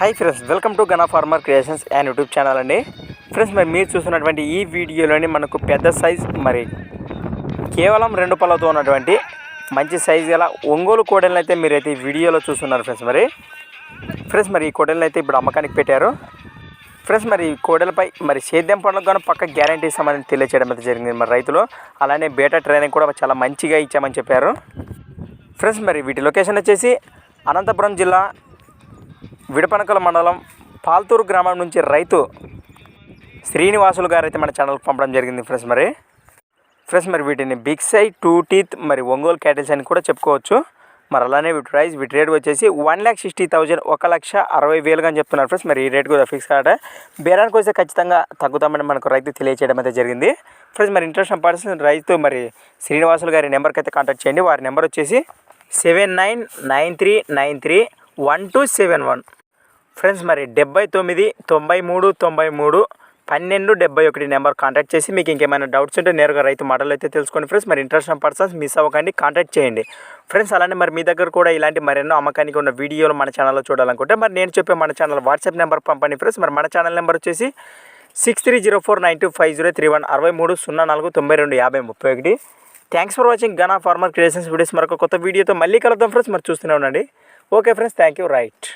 Hi friends welcome to Gana farmer creations and YouTube channel అండి. Friends మరి మీరు చూస్తున్నటువంటి ఈ వీడియోలోని మనకు పెద్ద సైజ్ మరి కేవలం రెండు పళ్ళతో ఉన్నటువంటి మంచి సైజ్ గల ఒంగోలు కోడెలను అయితే మీరైతే ఈ వీడియోలో చూస్తున్నారు ఫ్రెండ్స్ మరి. ఫ్రెండ్స్ మరి ఈ కోడెలను అయితే ఇప్పుడు అమ్మకానికి పెట్టారు. ఫ్రెండ్స్ మరి ఈ కోడలపై మరి సేద్యం పనులకు గాను పక్క గ్యారంటీ ఇస్తామని తెలియచేయడం అయితే జరిగింది మరి రైతులు. అలానే బేటా ట్రైనింగ్ కూడా చాలా మంచిగా ఇచ్చామని చెప్పారు. ఫ్రెండ్స్ మరి వీటి లొకేషన్ వచ్చేసి అనంతపురం జిల్లా విడపనకల మండలం పాల్తూరు గ్రామం నుంచి రైతు శ్రీనివాసులు గారు అయితే మన ఛానల్కి పంపడం జరిగింది ఫ్రెండ్స్ మరి. ఫ్రెండ్స్ మరి వీటిని బిగ్ సై టూ టీత్ మరి ఒంగోలు క్యాటిల్స్ అని కూడా చెప్పుకోవచ్చు. మరి అలానే వీటి ప్రైస్ వీటి రేట్ వచ్చేసి వన్ ల్యాక్ సిక్స్టీ థౌజండ్ ఒక లక్ష అరవై వేలుగా అని చెప్తున్నారు ఫ్రెండ్స్. మరి ఈ రేట్ కూడా ఫిక్స్ కాట బేరానికి వస్తే ఖచ్చితంగా తగ్గుతామని మనకు రైతు తెలియచేయడం అయితే జరిగింది. ఫ్రెండ్స్ మరి ఇంట్రెస్ట్ పర్సన్ రైతు మరి శ్రీనివాసులు గారి నెంబర్కి అయితే కాంటాక్ట్ చేయండి. వారి నెంబర్ వచ్చేసి seven nine nine three nine three one two seven one. Friends మరి డెబ్బై తొమ్మిది తొంభై మూడు తొంభై మూడు పన్నెండు డెబ్బై ఒకటి నెంబర్ కాంటాక్ట్ చేసి మీకు ఇంకేమైనా డౌట్స్ ఉంటే నేరుగా రైతు మాటలు అయితే తెలుసుకోండి ఫ్రెండ్స్. మరి ఇంట్రెస్ట్ పర్సన్స్ మిస్ అవ్వకండి కాంటాక్ట్ చేయండి. ఫ్రెండ్స్ అలానే మరి మీ దగ్గర కూడా ఇలాంటి మరెన్నో అమ్మకానికి ఉన్న వీడియోలు మన ఛానల్లో చూడాలనుకుంటే మరి నేను చెప్పే మన ఛానల్ వాట్సాప్ నెంబర్ పంపండి ఫ్రెండ్స్. మరి మన ఛానల్ నెంబర్ వచ్చేసి six three zero four nine two five zero three one అరవై మూడు సున్నా నాలుగు తొంభై రెండు యాభై ముప్పై ఒకటి. Thanks for watching Gana farmer creations videos మరొక కొత్త వీడియోతో మళ్ళీ కలుద్దాం ఫ్రెండ్స్. మరి చూస్తూనే ఉండండి. Okay friends thank you right